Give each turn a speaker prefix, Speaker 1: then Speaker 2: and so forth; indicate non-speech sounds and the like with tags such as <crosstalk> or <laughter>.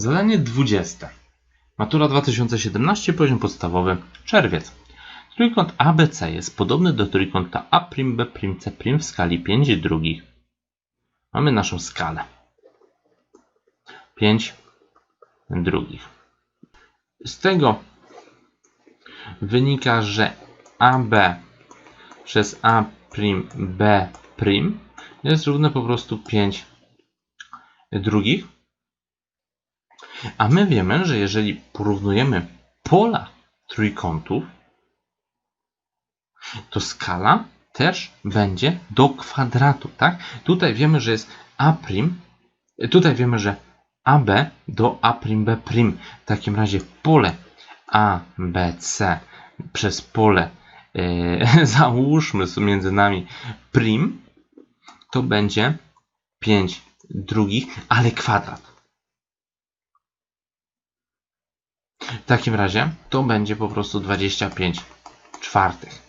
Speaker 1: Zadanie 20. Matura 2017, poziom podstawowy, czerwiec. Trójkąt ABC jest podobny do trójkąta A'B'C' w skali 5 drugich. Mamy naszą skalę. 5 drugich. Z tego wynika, że AB przez A'B' jest równe po prostu 5 drugich. A my wiemy, że jeżeli porównujemy pola trójkątów, to skala też będzie do kwadratu, tak? Tutaj wiemy, że jest A', tutaj wiemy, że AB do A'B'. W takim razie pole ABC przez pole, e, <laughs> załóżmy między nami prim, to będzie 5 drugich, ale kwadrat. W takim razie to będzie po prostu 25 czwartych.